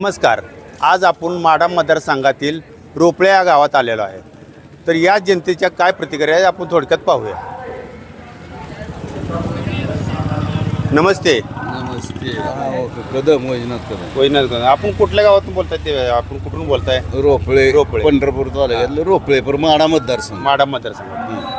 नमस्कार. आज आपण माडा मतदारसंघातील रोपळे या गावात आलेलो आहे. तर या जनतेच्या काय प्रतिक्रिया आहेत आपण थोडक्यात पाहूया. नमस्ते. नमस्ते. हा, ओके. कदम वैजनाथ कदम वैनाथ आपण कुठल्या गावातून बोलताय ते? आपण कुठून बोलताय? रोपळे. रोपळे. पंढरपूर तालुक्यातलं रोपळे पर माडा मतदारसंघ. माडा मतदारसंघात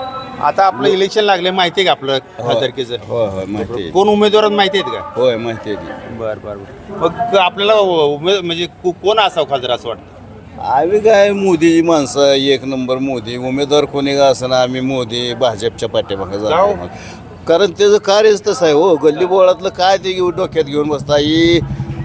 आता आपलं इलेक्शन लागले माहिती आहे का आपलं खासदारकीचं होय होय माहिती आहे. कोण उमेदवार माहिती आहेत का होय माहिती आहे ती. बर बर बर. मग आपल्याला उमेद म्हणजे को- कोण असावं खासदार असं वाटतं आम्ही काय मोदीची माणसं एक नंबर मोदी उमेदवार कोणी का असना आम्ही मोदी भाजपच्या पाठीमागे. जाऊ कारण त्याचं कार्यच तसं आहे हो गल्ली बोळातलं काय ते घेऊन डोक्यात घेऊन बसता ही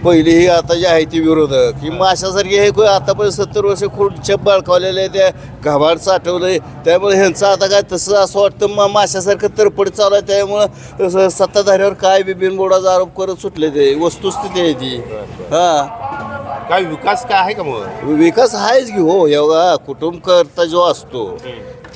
पहिली ही आता जी आहे ती विरोधक. ही माशासारखी हे आतापर्यंत सत्तर वर्ष खुर्च्या बाळकावलेल्या आहे त्या घाबाड साठवलंय. त्यामुळे ह्यांचं आता काय तसं असं वाटतं मा माशासारखं तरपड चालू आहे. त्यामुळं सत्ताधाऱ्यावर काय बी बिनबोडाचा आरोप करत सुटले ते. वस्तुस्थिती आहे ती. हां. काय विकास काय आहे का मग? विकास आहेच की हो. एवढा कुटुंब करता जो असतो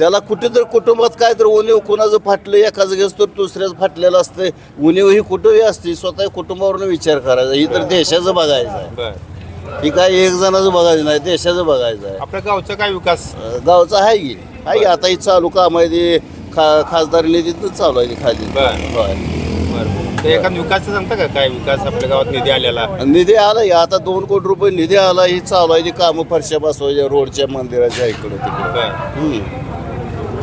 त्याला कुठेतरी कुटुंबात काय तर उणीव कोणाचं फाटलं एकाच घेस तर दुसऱ्याच फाटलेलं असतं उणीव ही कुठंही असते स्वतः कुटुंबावरून विचार करायचा. ही तर देशाचं बघायचं आहे. बर. ही काय एक जणाचं बघायचं नाही देशाचं बघायचं आहे. आपल्या गावचा काय विकास? अं, गावचं आहे की. आहे की. आता ही चालू काम आहे ते खा खासदार निधीतच चालू आहे ती खाली. बरं. बरं. ते एखाद विकास सांगता का? काय विकास आपल्या गावात निधी आलेला? निधी आला आता दोन कोटी रुपये निधी आला ही चालू आहे ती कामं फरशा बसवायच्या रोडच्या मंदिराच्या इकडं तिकडं. बर. हम्म.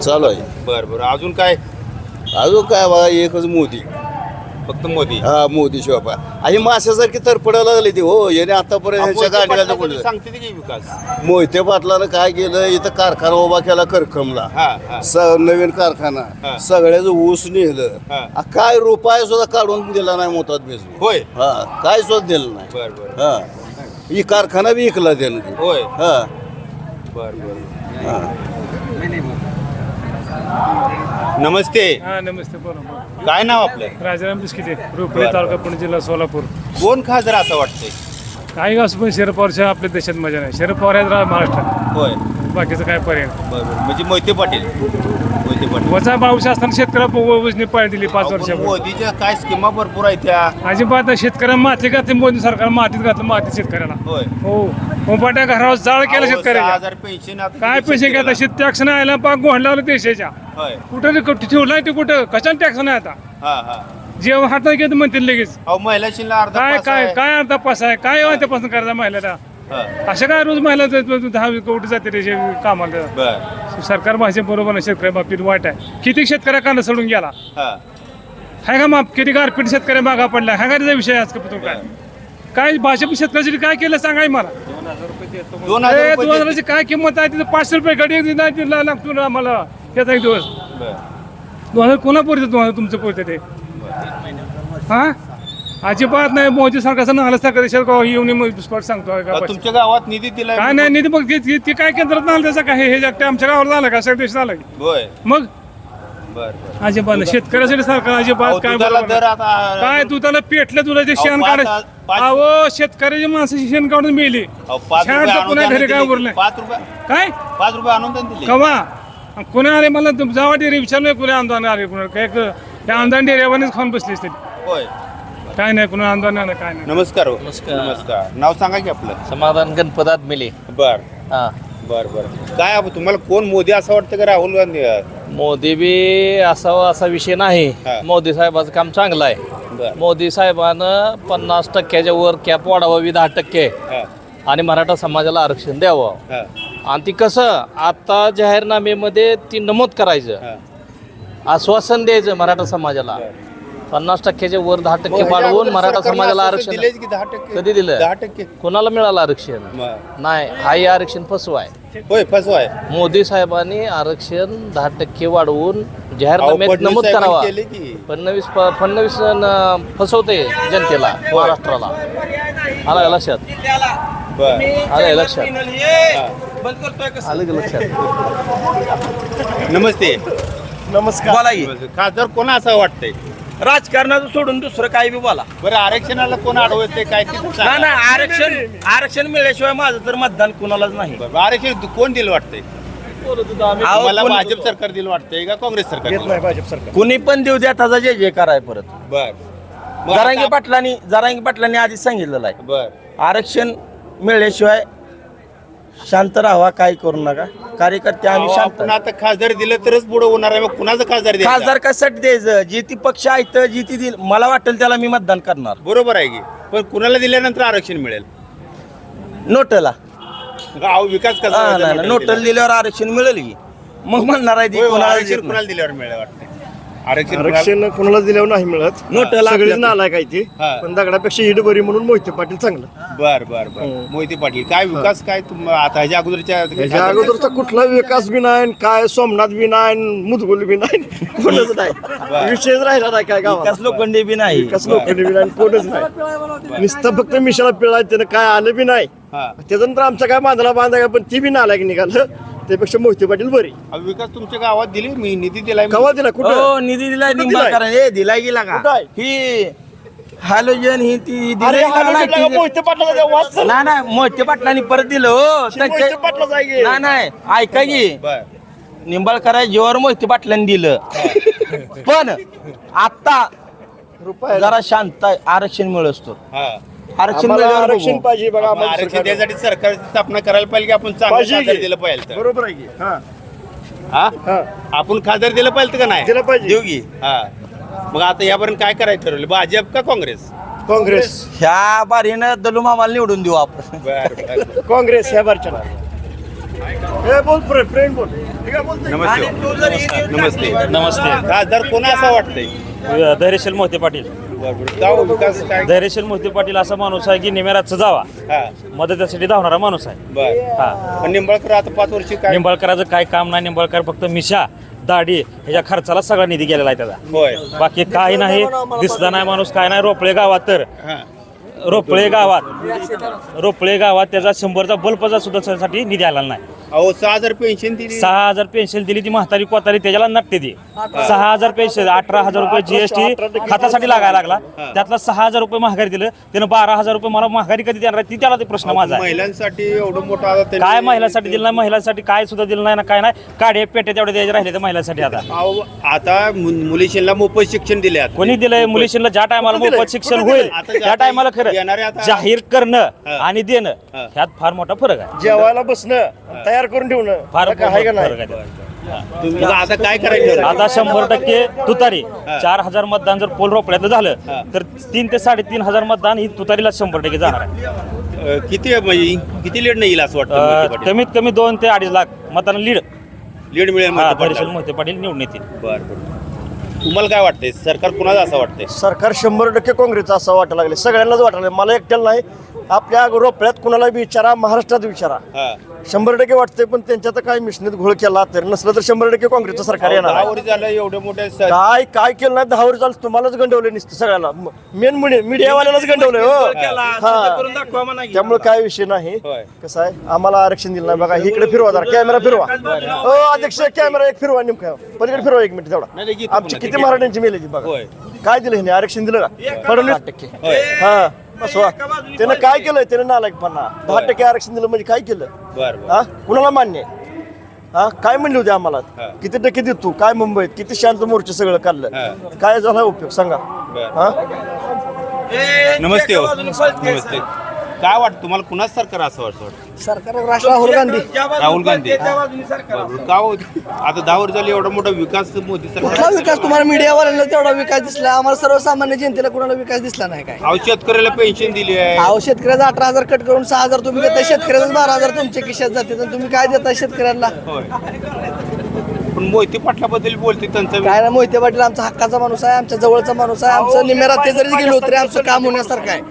चालू आहे. बर बर. अजून काय? अजून काय बघा एकच मोदी. फक्त मोदी. हा मोदी शिवापा आणि माशासारखी तरपडायला लागली ती हो. याने आतापर्यंत ह्यांच्या गाडीला सांगते ते की विकास. मोहिते पाटलानं काय केलं इथं कारखाना उभा केला करकमला हा हा. स नवीन कारखाना. हा. सगळ्याचं ऊस नेलं. हा. आ, काय रुपये सुद्धा काढून दिला नाही मोतात बेसू होय. हा काय सुद्धा दिलं नाही. बर बर. हा. ही कारखाना बी विकला त्यानं. ते. होय. हा. बर बर. हा. नमस्ते. हा नमस्ते बोला काय नाव आपलं? राजाराम बिस्किटे बरं, तालुका पुणे जिल्हा सोलापूर. कोण खासदार असं वाटतंय? काही असं पण शरद पवारच्या आपल्या देशात मजा नाही. शरद पवार आहेत रा- महाराष्ट्रात. होय. बाकीचं काय पर्याय नाही. बर बर. म्हणजे मोहिते पाटील. मोहिते पाटील. वजा भाऊच्या असताना शेतकऱ्याला वजनी पाळी दिली पाच पण वर्षापूर्वी. मोदीच्या काय स्कीमा भरपूर आहेत त्या. अजिबात नाही. शेतकऱ्यांना माती घातली मोदी सरकार मातीत घातलं माती शेतकऱ्याला होय. हो. उपाट्या घरावर जाळ केलं अहो, सहा शेतकऱ्याच्या हजार पेन्शन आता काय पैसे घेता शेतकऱ्याला? शेत टॅक्स नाही आला पाक गोहण लावलं देशाच्या. होय. कुठं ते कुठं ठेवलाय ते कुठं? कशाला टॅक्स नाही आता? हा हा. जेव्हा हातात घेत म्हणतील लगेच. अहो महिला शिल्लक अर्धा काय पास काय आहे. काय अर्धा पास आहे? काय तपासून करायचा महिलाला. अशा काय रोज महिला दहा कोटी जाते त्याचे कामाला. सरकार भाषे बरोबर नाही शेतकऱ्या बाबतीत वाईट आहे. किती शेतकऱ्या कांदा सोडून गेला? हा. हाय का माप किती गारपीट शेतकऱ्या मागा पडला हा का विषय आज का तो काय काय भाजप शेतकऱ्यासाठी काय केलं सांगाय मला? दोन हजाराची काय किंमत आहे? तिथं पाचशे रुपये गडी लागतो आम्हाला. त्याचा एक दिवस. दोन हजार कोणा पोरते दोन हजार तुमचं पोरते ते? हा? अजिबात नाही मोदी सरकारचं नाला सरकार देशात येऊन स्पॉट सांगतो का? अहो, पैसे. तुमच्या गावात निधी दिलाय काय नाही निधी बघ ती- ती- ती काय केंद्रात आलं त्याचं काय हे जगते आमच्या गावाला झालं का? सगळ्या देशात आलं? होय. मग? बर बर. अजिबात नाही. शेतकऱ्यासाठी सरकार अजिबात काय दुधाला बरोबर दर नाही. आता काय तू त्याला पेटलं तुला ते अहो, शेण पाच- काढ पाच- अहो शेतकऱ्याची माणसाची शेण काढून मिळली अहो, पाच शेण रुपये तर पुन्हा अनुदान घरी काय दिले. उरलं पाच रुपये काय? पाच रुपये अनुदान दिले. कवा? कोणी आले? मला जावा डेअरी विचारलं कोणी आंदोलन आले? कोणा काय क- त्या आमदार डेअरीवानीच खाऊन बसली असते होय. काय नाही कोणी आंदोलन नाही काय नाही. नमस्कार हो. नमस्कार. नमस्कार. नाव सांगा की आपलं. समाधान गणपतात मिले बर. हा. बर बर. काय आप- तुम्हाला कोण मोदी असं वाटतं का राहुल गांधी? मोदी बी असावा असा विषय नाही. मोदी साहेबाचं काम चांगलं आहे. बर. मोदी साहेबानं पन्नास टक्क्याच्या वर कॅप वाढवावी दहा टक्के. हा. आणि मराठा समाजाला आरक्षण द्यावं. हा. आणि ती कसं आता जाहीरनाम्यामध्ये ती नमूद करायचं. हा. आश्वासन द्यायचं मराठा समाजाला. पन्नास टक्क्याच्या वर दहा टक्के वाढवून मराठा समाजाला आरक्षण कधी दिलं? दहा टक्के. कोणाला मिळालं आरक्षण. नाही हाही आरक्षण फसवाय होय फसवाय मोदी साहेबांनी आरक्षण दहा टक्के वाढवून जाहीरनाम्यात नमूद करावा. फडणवीस फडणवीस फसवते जनतेला महाराष्ट्राला. आलं का लक्षात? आलं लक्षात? हा. आलं का लक्षात? नमस्ते. नमस्कार खासदार कोण असं वाटतंय? राजकारणाचं सोडून दुसरं काही बी बोला. बरं आरक्षणाला कोण अडवते काय ते नाही सांगा. नाही आरक्षण आरक्षण मिळाल्याशिवाय माझं तर मतदान कुणालाच नाही. बरं, आरक्षण कोण दिलं वाटतंय? अहो, मला कोण- भाजप सरकार दिलं वाटतंय का काँग्रेस सरकार दिलं? कुणी पण देऊ द्या त्याचा जे जे कराय परत. बर. मग जरांगी आता- पाटलांनी जरांगी पाटलांनी आधीच सांगितलेलं आहे. बर. आरक्षण मिळल्याशिवाय शांत राहावा काय करू नका. कार्यकर्ते आम्ही शांत. आपण आता खासदार दिलं तरच पुढे होणार आहे. मग कुणाचं खासदार द्यायचं? खासदार कशासाठी द्यायचं? जी ती पक्ष आहेत जी ती दिल मला वाटेल त्याला मी मतदान करणार. बरोबर आहे की. पण कुणाला दिल्यानंतर आरक्षण मिळेल? नोटला. अहो, विकास कसा हा, व्हायचा नोटाला नोटल दिल्यावर आरक्षण मिळेल की. मग म्हणणार आहे ती दिल्यावर? होय, कोणाला आरक्षण देत नाही. कुणाला दिल्यावर मिळेल वाटतं? आरक्षण कुणाला- आरक्षण कोणाला दिल्यावर नाही मिळत. नोटाला सगळेच आपल्या- नालायक आहे ते. हा. पण दगडापेक्षा ईड बरी म्हणून मोहिते पाटील चांगलं. बर बर बर. मोहिते पाटील काय विकास काय तुम आता ह्याच्या अगोदरच्या त्याच्या अगोदरचा कुठला विकास बी नाही काय सोमनाथ बी नाही मुदगुल बी नाही. कोणच नाही. विषयच राहिला नाही काय गावात. विकास लोखंडे बी नाही. विकास लोकांनी बी नाही कोणच नाही. नुसतं फक्त मिशाला पिळा त्यानं काय आलं बी नाही. हा. त्याच्यानंतर आमचा काय बांधला बांधा पण ती बी नालायक निघालं. त्यापेक्षा मोहिते पाटील बरी. अहो, विकास तुमच्या गावात दिली मी निधी दिलाय कवा दिला? कुठं? हो निधी दिलाय कुठं निंबाळकर. ए दिलाय गेला कुठं का आहे? ही हॅलोजन ही ती अरे दिलाय का? नाही, लोकांना ती- मोहिते पाटलाचा वाद चालला. नाही पाटलांनी परत दिलं हो. मोहिते त्यांच्या- पाटलाचा आहे की? नाही नाही ऐका की. बर. निंबाळकर जीवावर मोहिते पाटलांनी दिलं. पण आता रुपये जरा शांत आहे, आरक्षण मिळत असतो हा. आरक्षण आम्हाला मिळाल्यावर आरक्षण बघू. पाहिजे बघा आम्हाला आरक्षण. द्यायसाठी सरकारची स्थापना करायला पाहिजे की आपण चांगलं पाहिजे खासदार की? दिलं पाहिजे तर. बरोबर आहे की. हा. हा? हा. आपण खासदार दिलं पाहिजे का नाही? दिलं पाहिजे. देऊ की. हा. मग आता यापर्यंत काय करायचं ठरवलं? भाजप का काँग्रेस? काँग्रेस. ह्या बारीनं दलू मामाला निवडून देऊ आपण. बर बर. काँग्रेस ह्या बारच्या हे बोल बोलतोय. नमस्ते. नमस्ते. नमस्ते. खासदार कोणा असं वाटतंय? धैर्यशील मोहिते पाटील. गाव विकास काय? धैर्यशील मोहिते पाटील असा माणूस आहे की निमेरातचा जावा. हा. मदतीसाठी धावणारा माणूस आहे. बर. हा. पण निंबाळकर आता पाच वर्षी काय? निंबाळकराचं काय काम नाही निंबाळकर फक्त मिशा दाढी ह्याच्या खर्चाला सगळा निधी गेलेला आहे त्याचा. होय. बाकी काही नाही दिसला नाही माणूस काय नाही रोपळे गावात तर. हा. रोपळे गावात. रोपळे गावात त्याचा शंभरचा बल्बचा सुद्धा त्यासाठी निधी आला नाही. अहो सहा हजार पेन्शन दिली. सहा हजार पेन्शन दिली ती म्हातारी कोतारी त्याच्याला नटते ती. सहा हजार पेन्शन अठरा हजार रुपये जीएसटी खात्यासाठी लागायला लागला. त्यातला सहा हजार रुपये महागारी दिलं त्यानं बारा हजार रुपये मला महागारी कधी देणार आहे ती त्याला ते प्रश्न माझा आहे. महिलांसाठी एवढं मोठं आता त्यांनी- काय महिलांसाठी दिलं नाही महिलांसाठी काय सुद्धा दिलं नाही ना काय नाही. काढे पेटे तेवढे द्यायचे राहिले ते महिलांसाठी आता. अहो, आता मु- मुलीशीला मोफत शिक्षण दिले आता. कोणी दिलंय? मुलीशीला ज्या टायमाला मोफत शिक्षण होईल आता त्या टायमाला येणारे खरं. आता- जाहीर करणं हा. आणि देणं हा. ह्यात फार मोठा फरक आहे. जेवायला बसणं तयार करून ठेवणं. फार आता आहे का मोठा नाही मग आता काय करायचं? आता शंभर टक्के तुतारी. चार हजार मतदान जर पोल रोपड्यात झालं तर तीन ते साडेतीन हजार मतदान ही तुतारीला शंभर टक्के जाणार आहे. अं, किती म्हणजे किती लीड नाही येईल असं वाटतं अं, पाटील? कमीत कमी दोन ते अडीच लाख मतांना लीड. लीड मिळेल मोहिते धैर्यशील पाटलाला. मोहिते पाटील निवडून येतील. बरं बरं. तुम्हाला काय वाटतंय? सरकार कुणाला असं वाटतंय? सरकार शंभर टक्के काँग्रेसचं असं वाटायला लागले. सगळ्यांनाच वाटायला लागले. मला एकट्याला नाही आपल्या रोपड्यात कुणाला बी विचारा महाराष्ट्रात विचारा. हा. शंभर टक्के वाटते पण त्यांच्या तर काय मिशनीत घोळ केला तर नसलं तर शंभर टक्के काँग्रेसचं सरकार येणार दहा आहे. वर्ष झालं एवढे मोठे स- काय काय केलं नाही दहा वर्ष झालं तुम्हालाच गंडवले नसतं सगळ्याला. मेन मीडियावाल्यालाच गंडवलंय हो. हा. त्यामुळे काय विषय नाही. होय. कसं आहे आम्हाला आरक्षण दिलं नाही बघा इकडे फिरवा जरा कॅमेरा फिरवा. हो अध्यक्ष कॅमेरा एक फिरवा नेमका. पलीकडे फिरवा एक मिनिट नाही, नाही, तेवढा घेतो आमची पुन्हा, किती ते मराठ्यांची मेलेली बघा. होय. काय दिलं ह्याने? आरक्षण दिलं का? फडणवीस? हा. बसवा. त्यानं काय केलं? त्यानं नालायकपणा. दहा टक्के आरक्षण दिलं म्हणजे काय केलं? बरं हा? कुणाला मान्य? आहे? हा? काय म्हणले होते आम्हाला? हा. किती टक्के देतो? काय मुंबईत? किती शांत मोर्चे सगळं काढलं? काय झाला उपयोग? सांगा. बरं. हा? नमस्ते हो. नमस्ते. काय वाटतं तुम्हाला कुणाच सरकार असं वाटतं? सरकार राष्ट्र राहुल गांधी. राहुल गांधी. बरोबर. का हो? आता दहा वर्ष झाली एवढा मोठा विकास मोदी कुठला सरकार विकास? तुम्हाला मीडियावाल्यांना तेवढा विकास दिसला. आम्हाला सर्वसामान्य जनतेला कुणाला विकास दिसला नाही काय? अहो शेतकऱ्याला पेन्शन दिली आहे. अहो शेतकऱ्याचा अठरा हजार कट करून सहा हजार तुम्ही देताय. शेतकऱ्याचा बारा हजार तुमच्या खिशात जाते. तर तुम्ही काय देताय शेतकऱ्यांना? होय. पण मोहिते पाटलाबद्दल बोलते त्यांचं काय ना मोहिते पाटील आमचा हक्काचा माणूस आहे आमच्या जवळचा माणूस आहे आमचं निमेरात ते जरी गेलो तरी आमचं काम होण्यासारखं आहे.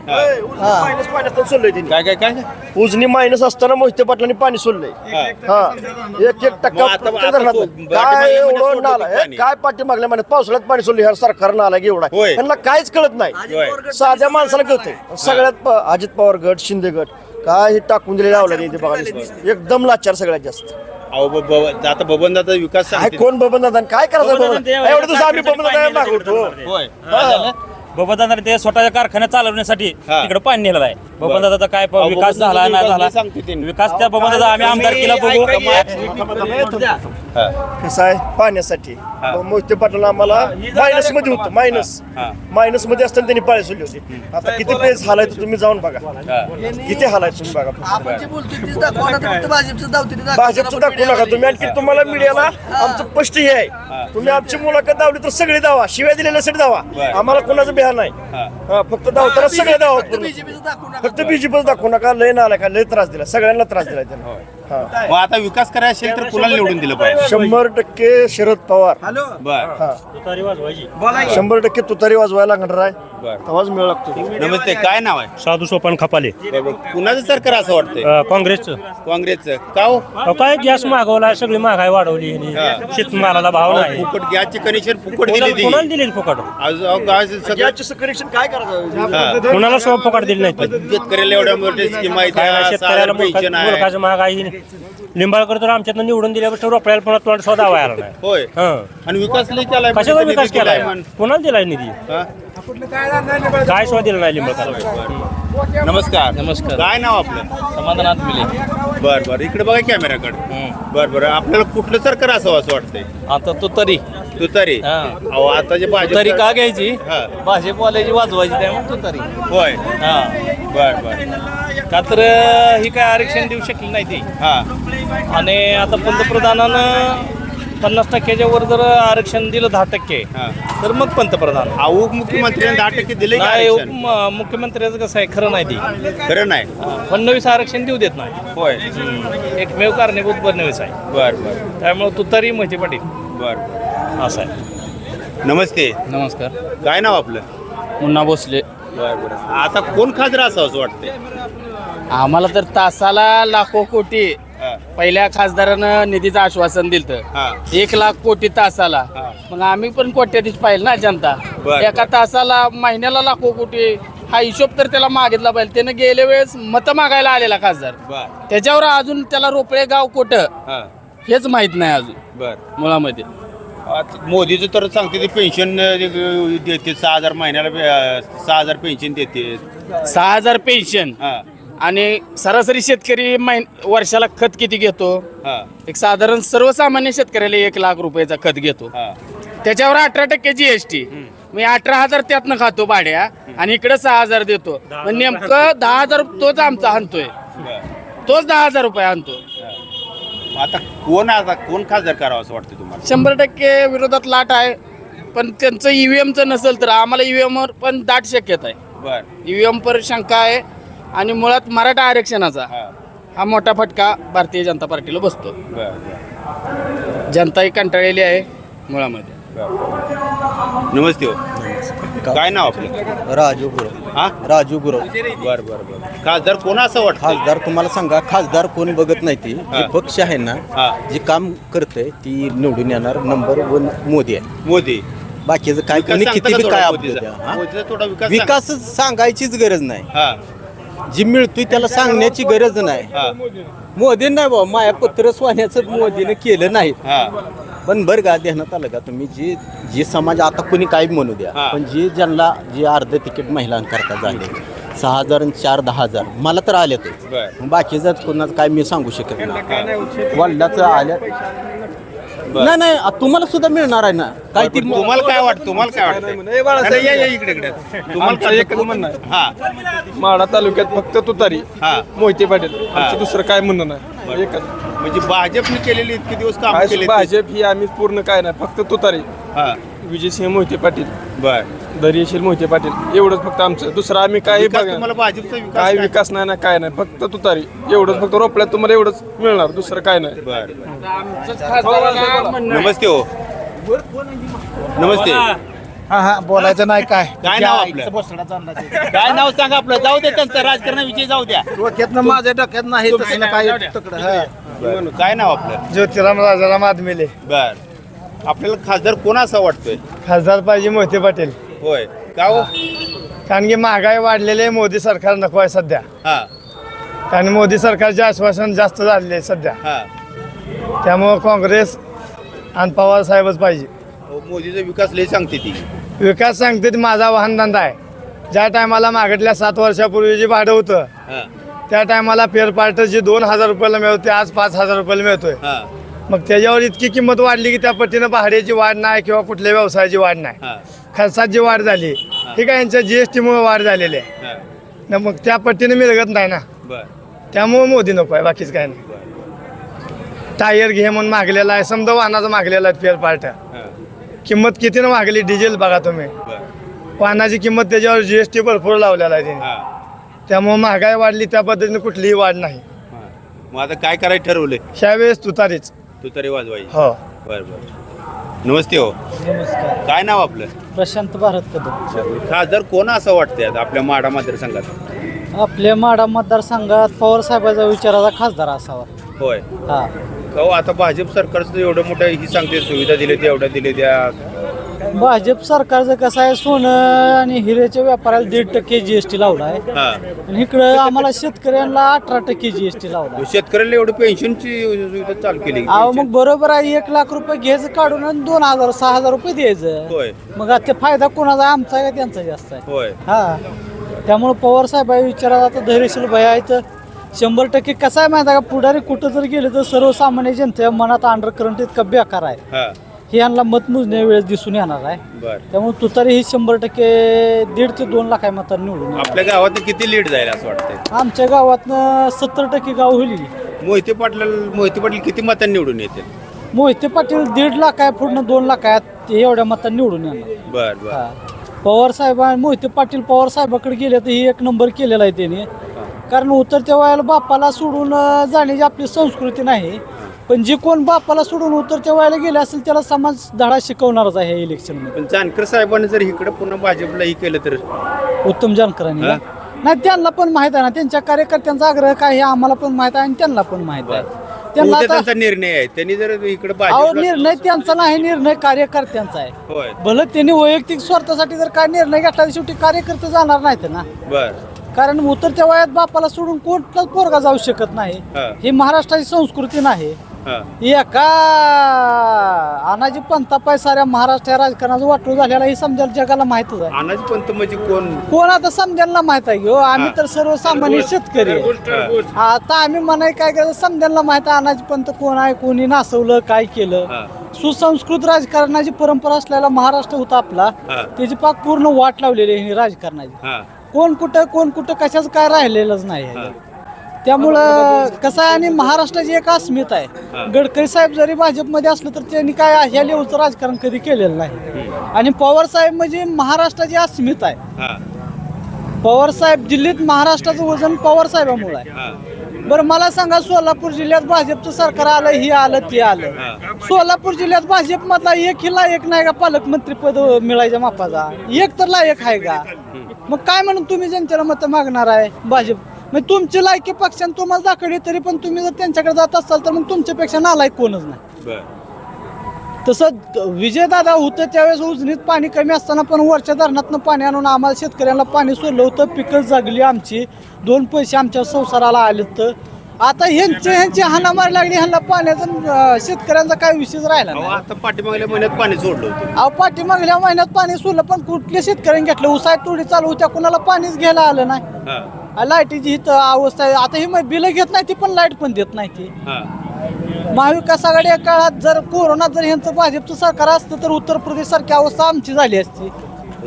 हा. मायनस पाण्यात सोडलंय त्यांनी काय काय काय उजनी मायनस असताना मोहिते पाटलांनी पाणी सोडलंय. हा. एक एक टक्का मग आता- प्रत्येक आता धरणात. सो- काय पाठीमागल्या महिन्यात एवढं सोडलं नाला होतं हे पाणी. काय पाठीमागल्या महिन्यात पावसाळ्यात पाणी सोडलं? ह्या सरकार नाला एवढा? होय. त्यांना काहीच कळत नाही. होय. साध्या माणसाला कळतंय. सगळ्यात प- अजित पवार गट शिंदे गट. काय हे टाकून दिले लावलं नाही ते बघा. एकदम लाचार सगळ्यात जास्त. अहो ब- ब- आता बबनदाचा विकास काय सांगतील. कोण बबन दादा काय करायचं बबन? बबन एवढं दिवस आम्ही बबन दादा दाखवतो होय. काय झालं? बबनदादा ते स्वतःच्या कारखान्यात चालवण्यासाठी हा. तिकडे पाणी नेलेलं आहे. बबनदादाचा काय विकास झाला नाही विकास झाला. विकास त्या बबनदादा आम्ही आमदार केला बघू. हा. कसं आहे? पाण्यासाठी. मग मोहिते पाटील आम्हाला मायनसमध्ये होतं मायनस हा. मायनसमध्ये असताना त्यांनी पाळी सोडली होती. आता किती पेज हालायचं तुम्ही जाऊन बघा. किती हालायचं तुम्ही बघा. आपण जे बोलतोय तेच दाखवा ना, फक्त भाजपचं ते दाखवा. भाजपचं दाखवू नका तुम्ही. आणखी तुम्हाला मीडियाला आमचं स्पष्ट हे आहे. तुम्ही आमची मुलाखत दावली तर सगळे दावा. शिव्या दिलेल्या सगळे दावा. आम्हाला कोणाचं बिहार नाही. हा, फक्त दावताना सगळे दावा फक्त बीजेपीचं दाखवू नका. लय नाला का लय त्रास दिला. सगळ्यांना त्रास दिला त्याने. मग आता विकास करायचा असेल तर कुणाला निवडून दिलं पाहिजे? शंभर टक्के शरद पवार. बर. हा. शंभर टक्के तुतारी वाजवायला लागणार आहे. बर. तेव्हाच मिळ लागतो. नमस्ते काय नाव आहे? साधू सोपान खपाले. कुणाचं सरकार असं वाटतंय? अ, काँग्रेसचं. काँग्रेसचं. का हो? अहो, काय गॅस मागवला सगळी महागाई वाढवली ह्यांनी. शेतमालाला भाव नाही. फुकट गॅसची कनेक्शन फुकट दिली कोणाला ती कोणाला दिली फुकट? आज- अहो, आज सगळं याचे कनेक्शन काय करायचं. कोणाला सोप फुकट दिली नाही. शेतकऱ्याला एवढ्या मोठ्या स्कीम आहेत शेतकऱ्याला पेन्शन आहे. मुलखाचं महागाई लिंबाळकर तर आमच्यातनं निवडून दिल्यापासून रोपड्याला पुन्हा तोंड स्वतः व्हायला नाही. होय. हं. आणि विकास लई केलाय कशाचा म्हणजे विकास केलाय? म्हण. कोणाला दिलाय निधी? हा? काय सुद्धा दिलं नाही लिंबाळकर नमस्कार. नमस्कार. काय नाव आपलं? समाधानात मिले. बर बर. इकडे बघा कॅमेराकडे बर बर. आपल्याला कुठलं सरकार असावं असं वाटतंय? आता तो तरी. तू तरी. हा. अहो आता जे भाजप तरी का घ्यायची? हा. भाजपवाल्याची वाजवायची त्यामुळे तो तरी. होय. हा. बर बर. का तर ही काय आरक्षण देऊ शकली नाही ती. हा. आणि आता पंतप्रधानानं पन्नास टक्क्याच्या वर जर आरक्षण दिलं दहा टक्के हा. तर मग पंतप्रधान. हा, उपमुख्यमंत्र्यांनी दहा टक्के दिले का नाही आरक्षण? उप- मुख्यमंत्र्याचं कसं आहे खरं नाही ती. खरं नाही. फडणवीस आरक्षण देऊ देत नाही. होय. एकमेव कारणीभूत फडणवीस आहे. बर बर. त्यामुळे तू तरी मोहिते पाटील. बर. असं आहे. नमस्ते. नमस्कार. काय नाव आपलं? मुन्ना भोसले. बर बर. आता कोण खासदार असावं असं वाटतंय? आम्हाला तर तासाला लाखो कोटी हा, पहिल्या खासदारानं निधीचं आश्वासन दिलं हा. एक लाख कोटी तासाला. हा. मग आम्ही पण कोट्याधीश पाहिजे ना जनता. बर. एका तासाला महिन्याला लाखो कोटी. हा हिशोब तर त्याला मागितला पाहिजे. त्यानं गेल्या वेळेस मतं मागायला आलेला खासदार. बर. त्याच्यावर अजून त्याला रोपळे गाव हा. हेच माहीत नाही अजून बर. मुळामध्ये. आता मोदीचं तर सांगते ते पेन्शन देते सहा हजार महिन्याला अं, सहा हजार पेन्शन देते. सहा हजार पेन्शन हा. आणि सरासरी शेतकरी महिन वर्षाला खत किती घेतो? हा. एक साधारण सर्वसामान्य शेतकऱ्याला एक लाख रुपयाचा खत घेतो. हा. त्याच्यावर अठरा टक्के जीएसटी मी अठरा हजार त्यातनं खातो भाड्या आणि इकडे सहा हजार देतो. मग नेमकं दहा हजार तोच आमचा आणतोय. बर. तोच दहा हजार रुपये आणतो. आता कोण आता कोण खासदार करावं असं वाटतं तुम्हाला? शंभर टक्के विरोधात लाट आहे पण त्यांचं ईव्हीएमचं नसेल तर आम्हाला ईव्हीएमवर पण दाट शक्यता आहे. बर. ईव्हीएम पर शंका आहे आणि मुळात मराठा आरक्षणाचा हा. हा मोठा फटका भारतीय जनता पार्टीला बसतो. बर बर. जनताही कंटाळलेली आहे मुळामध्ये. नमस्ते हो. काय नाव आपलं? राजू गुरव हा? राजू गुरव बर बर बर. खासदार कोण असं वाटतं खासदार तुम्हाला सांगा खासदार कोण बघत नाही ती. जे पक्ष आहे ना हा. जे काम करतंय ती निवडून येणार नंबर वन मोदी आहे. मोदी. बाकीचं काय विकास कोणी सांगता किती का बी थोडा काय मोदीचा? आपलं द्या, हा? मोदीचा थोडा विकास सांग. सांगायचीच गरज नाही. हा. जी मिळतोय त्याला सांगण्याची गरज नाही. हा. मोदी नाही बाबा माया पत्र सोन्याचं मोदीनं केलं नाही. हा. पण बरं का ध्यानात आलं का? तुम्ही जे जे समाज आता कोणी काही म्हणू द्या हा. पण जे ज्यांना जे अर्ध तिकीट महिलांकरता झाले सहा हजार आणि चार दहा हजार मला तर आले ते. बर. बाकीचं कोणाचं काय मी सांगू शकत नाही. वडिलाचं आल्या नाही. नाही आ, तुम्हाला सुद्धा मिळणार आहे ना. काय ती पण तुम्हाला काय वाटतं तुम्हाला काय वाटतं अरे, या या इकडे इकडे. तुम्हाला काय एकच म्हणणं आहे. हा. माडा तालुक्यात फक्त तुतारी हा. मोहिते पाटील. आमचं दुसरं काय म्हणणं नाही. एकच म्हणजे भाजपने केलेली इतके दिवस काम काय केले भाजप ही आम्ही पूर्ण काय नाही फक्त तुतारी. हा. विजयसिंह मोहिते पाटील बर. दर्यशील मोहिते पाटील एवढंच फक्त आमचं. दुसरं आम्ही काही विकास बघा तुम्हाला भाजपचा विकास काय काय? विकास नाही ना काय नाही. फक्त तुतारी. एवढंच फक्त रोपल्यात तुम्हाला एवढंच मिळणार दुसरं काय नाही. बर नमस्ते हो. नमस्ते. हा हा बोलायचं नाही काय. काय नाव आपलं? काय नाव सांगा आपलं? जाऊ दे त्यांचं राजकारणाविषयी जाऊ द्या. डोक्यात माझ्या डोक्यात नाही तसलं काय बरं. काय नाव आपलं? ज्योतिराम राजाराम आदमेले. बर. आपल्याला खासदार कोण असं वाटतोय? खासदार पाहिजे मोहिते पाटील. होय. का हो? कारण की महागाई वाढलेली आहे मोदी सरकार नको आहे सध्या. हा. कारण मोदी सरकारचे आश्वासन जास्त झालेले आहे सध्या. हा. त्यामुळं काँग्रेस आणि पवार साहेबच पाहिजे. मोदीचा विकास लय सांगते ती. विकास सांगते ते माझा वाहनधंदा आहे. ज्या टायमाला मागितल्या सात वर्षापूर्वी जे भाडं होतं त्या टायमाला फेअर पार्ट जे दोन हजार रुपयाला मिळवते आज पाच हजार रुपयाला मिळतोय. मग त्याच्यावर इतकी किंमत वाढली की त्या पट्टीनं भाड्याची वाढ नाही किंवा कुठल्या व्यवसायाची वाढ नाही. खर्चात जी वाढ झाली. ठीक आहे यांच्या जीएसटीमुळे वाढ झालेली आहे. न मग त्या पट्टीने मिळत नाही ना. त्यामुळे मोदी नको आहे बाकीच काय नाही. टायर घे म्हणून मागलेला आहे समजा वाहनाचा मागलेला आहे फेअर पार्ट हा. किंमत कितीनं मागली? डिझेल बघा तुम्ही. वाहनाची किंमत त्याच्यावर जीएसटी भरपूर लावलेला आहे त्याने. हा. त्यामुळे महागाई वाढली त्या पद्धतीने कुठलीही वाढ नाही. हा. मग आता काय करायचं ठरवलंय? ह्यावेळेस तुतारीच. तू तरी वाजवाई हो. बर बर. नमस्ते हो. काय नाव आपलं? प्रशांत भारत कदम. खासदार कोण असं वाटतंय आता आपल्या माडा मतदारसंघात? आपल्या माडा मतदारसंघात पवार साहेबाचा विचाराचा खासदार असावा. होय. हा. हो आता भाजप सरकारचं एवढं मोठं ही सांगते सुविधा दिली त्या एवढ्या दिले त्या. भाजप सरकारचं कसं आहे सोनं आणि हिरेच्या व्यापाराला दीड टक्के जीएसटी लावला आहे. हा. आणि इकडं आम्हाला शेतकऱ्यांना अठरा टक्के जीएसटी लावला आहे. शेतकऱ्याला एवढी पेन्शनची सुविधा चालू केली. अहो मग बरोबर आहे एक लाख रुपये घ्यायचं काढून आणि दोन हजार सहा हजार रुपये द्यायचं. होय. मग आता ते फायदा कोणाचा आहे, आमचा आहे का त्यांचा जास्त आहे? होय. हा. त्यामुळं पवार साहेब विचारात आता धैर्यशील भय आहे तर शंभर टक्के कसं आहे माहिती आहे का? पुढारी कुठं जर गेले तर सर्वसामान्य जनते मनात अंडर करंट इतका बेकार आहे. हा. हे यांना मतमोजण्या वेळेस दिसून येणार आहे. बर. त्यामुळे तुतारी ही शंभर टक्के दीड ते दोन लाख मतांनी निवडून येणार. आपल्या गावात किती लीड जाईल असं वाटतंय? आमच्या गावातनं सत्तर टक्के गाव होईल. मोहिते पाटील मोहिते पाटील किती मतांनी निवडून येतील? मोहिते पाटील दीड लाख आहे पूर्ण दोन लाख आहेत एवढ्या मतांनी निवडून येणार. बर बर. हा. पवार साहेब मोहिते पाटील पवार साहेबाकडे गेले तर ही एक नंबर केलेला आहे त्याने. कारण उतरत्या वयाला बापाला सोडून जाण्याची आपली संस्कृती नाही. पण जे कोण बापाला सोडून उतरत्या वयाला गेले असेल त्याला समाज धडा शिकवणारच आहे इलेक्शनमध्ये पण जानकर साहेबांनी जर इकडे पुन्हा भाजपला ही केलं तर? उत्तम जानकरांनी हा? नाही त्यांना पण माहीत आहे ना त्यांच्या कार्यकर्त्यांचा आग्रह काय हे आम्हाला पण माहीत आहे आणि त्यांना पण माहीत आहे. त्यांना उद्या आता त्यांचा निर्णय आहे. त्यांनी जर इकडे अहो भाजपला निर्णय त्यांचा नाही निर्णय कार्यकर्त्यांचा आहे. होय. भलं त्यांनी वैयक्तिक स्वार्थासाठी जर काय निर्णय घेतला तर शेवटी कार्यकर्ते जाणार नाहीत ना. बर. कारण उतरत्या वयात बापाला सोडून कोणताच पोरगा जाऊ शकत नाही. हा. ही महाराष्ट्राची संस्कृती नाही. हा. एका अनाजी पंता पाय साऱ्या महाराष्ट्र या राजकारणाचं वाटू झालेला हे समजायला जगाला माहितच आहे. अनाज पंत म्हणजे कोण? कोण आता समजायला माहीत आहे हो. आम्ही तर सर्वसामान्य शेतकरी आहे. आता आम्ही म्हणाय काय करायचं समजायला माहीत आहे अनाजी पंत कोण आहे कोणी नासवलं काय केलं. हा. सुसंस्कृत राजकारणाची परंपरा असलेला महाराष्ट्र होता आपला हा. त्याची पाक पूर्ण वाट लावलेली आहे ही राजकारणाची. हा. कोण कुठं कोण कुठं कशाचं काय राहिलेलंच नाही आहे. त्यामुळं कसं आहे आणि महाराष्ट्राची एक अस्मिता आहे गडकरी साहेब जरी भाजपमध्ये असलं तर त्यांनी काय ह्या लेवलचं राजकारण कधी केलेलं नाही. आणि पवार साहेब म्हणजे महाराष्ट्राची अस्मिता आहे हा. पवार साहेब दिल्लीत महाराष्ट्राचं वजन पवार साहेबामुळे आहे. हा. बरं मला सांगा सोलापूर जिल्ह्यात भाजपचं सरकार आलं हे आलं ते आलं. सोलापूर जिल्ह्यात भाजप मधला एक ही लायक नाही का पालकमंत्री पद मिळायच्या मापाचा? एक तर लायक आहे का? मग काय म्हणून तुम्ही जनतेला मत मागणार आहे भाजप? मग तुमची लायकी पक्षाने तुम्हाला दाखवली तरी पण तुम्ही जर त्यांच्याकडे जात असाल तर मग तुमच्यापेक्षा नालायक कोणच नाही. तसं विजयदादा होतं त्यावेळेस उजनीत पाणी कमी असताना पण वरच्या धरणातनं पाणी आणून आम्हाला शेतकऱ्यांना पाणी सोडलं होतं पिकं जगली आमची. दोन पैसे आमच्या संसाराला आले तर आता ह्यांचे ह्यांची हाणामारी लागली ह्यांना पाण्याचा शेतकऱ्यांचा काय विषयच राहिला नाही. आता पाठीमागल्या महिन्यात पाणी सोडलं होतं. अहो पाठीमागल्या महिन्यात पाणी सोडलं पण कुठल्या शेतकऱ्यांनी घेतलं? उसाय तोडी चालू होत्या कुणाला पाणीच घ्यायला आलं नाही. हा. लाईटीची ही तर अवस्था आहे. आता ही बिलं घेत नाही ती पण लाइट पण देत नाही ती. हा. महाविकास आघाडी या काळात जर कोरोनात जर यांचं भाजपचं सरकार असतं तर उत्तर प्रदेश सारखी अवस्था आमची झाली असती.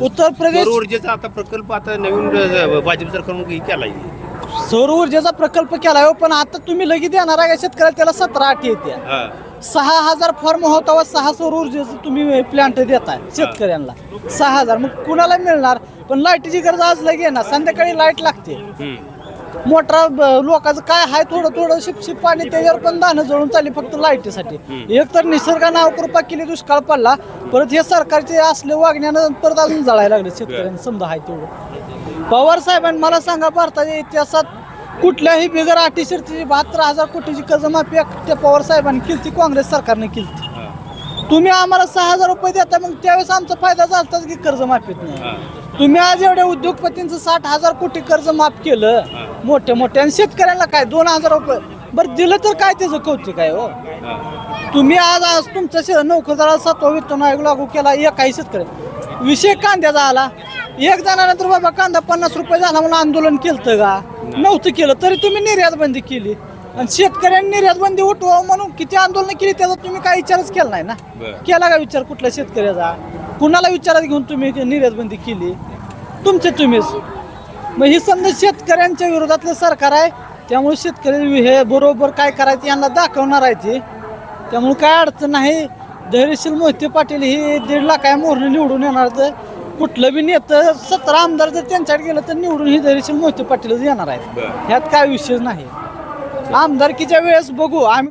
उत्तर प्रदेश सौर ऊर्जेचा आता प्रकल्प आता नवीन अ, भाजप सरकारनं केलाय. सौर ऊर्जेचा प्रकल्प केला हो पण आता तुम्ही लगेच देणार आहे का शेतकऱ्याला? त्याला सतरा अटी येते हा. सहा हजार फॉर्म होता सहा सौर ऊर्जेचं तुम्ही प्लांट देताय शेतकऱ्यांना. सहा हजार. मग कुणाला मिळणार? पण लाईटीची गरज आज लगे येणार संध्याकाळी लाइट लागते. हम्म. मोठा ब- लोकांचं काय आहे थोडं थोडं शिपशिप पाणी त्याच्यावर पण दाणं जळून चालली फक्त लाईटीसाठी. एक तर निसर्गानं कृपा केली दुष्काळ पडला. परत हे सरकारचे असले वागण्यानं परत अजून जळायला लागले शेतकऱ्यांना समजा आहे तेवढं. पवार साहेबांनी मला सांगा भारताच्या इतिहासात कुठल्याही बिगर अटी शर्तीची बहात्तर हजार कोटीची कर्जमाफी त्या पवार साहेबांनी केली काँग्रेस सरकारने केली तुम्ही आम्हाला सहा हजार रुपये देता मग त्यावेळेस आमचा फायदा झालताच की कर्जमाफीत नाही. तुम्ही आज एवढ्या उद्योगपतींचं साठ हजार कोटी कर्ज माफ केलं मोठे मोठे आणि शेतकऱ्यांना काय दोन हजार रुपये? बरं दिलं तर काय त्याचं कौतुक आहे हो? तुम्ही आज आज तुमच्या शे- नोकरदाराला सातवा वेतन आयोग लागू केला एकाही शेतकरी. विषय कांद्याचा आला. एक जणानंतर बाबा कांदा पन्नास रुपये झाला म्हणून आंदोलन केलं का? नव्हतं केलं तरी तुम्ही निर्यात बंदी केली. आणि शेतकऱ्यांनी निर्यात बंदी उठवा म्हणून किती आंदोलन केली त्याचा तुम्ही काय विचारच केला नाही ना? केला का विचार कुठल्या शेतकऱ्याचा? कुणाला विचारात घेऊन तुम्ही निर्यात बंदी केली? तुमचे तुम्हीच. मग ही समजा शेतकऱ्यांच्या विरोधातलं सरकार आहे. त्यामुळे शेतकरी हे बरोबर काय करायचं यांना दाखवणार आहे ते. त्यामुळे काय अडचण नाही. धैर्यशील मोहिते पाटील हे दीड लाख आहे मोहर निवडून येणार तर कुठलं बी नेतं सतरा आमदार जर त्यांच्याकडे गेलं तर निवडून ही धैर्यशील मोहिते पाटीलच येणार आहेत. ह्यात काय विषय नाही. आमदारकीच्या वेळेस बघू. आम्ही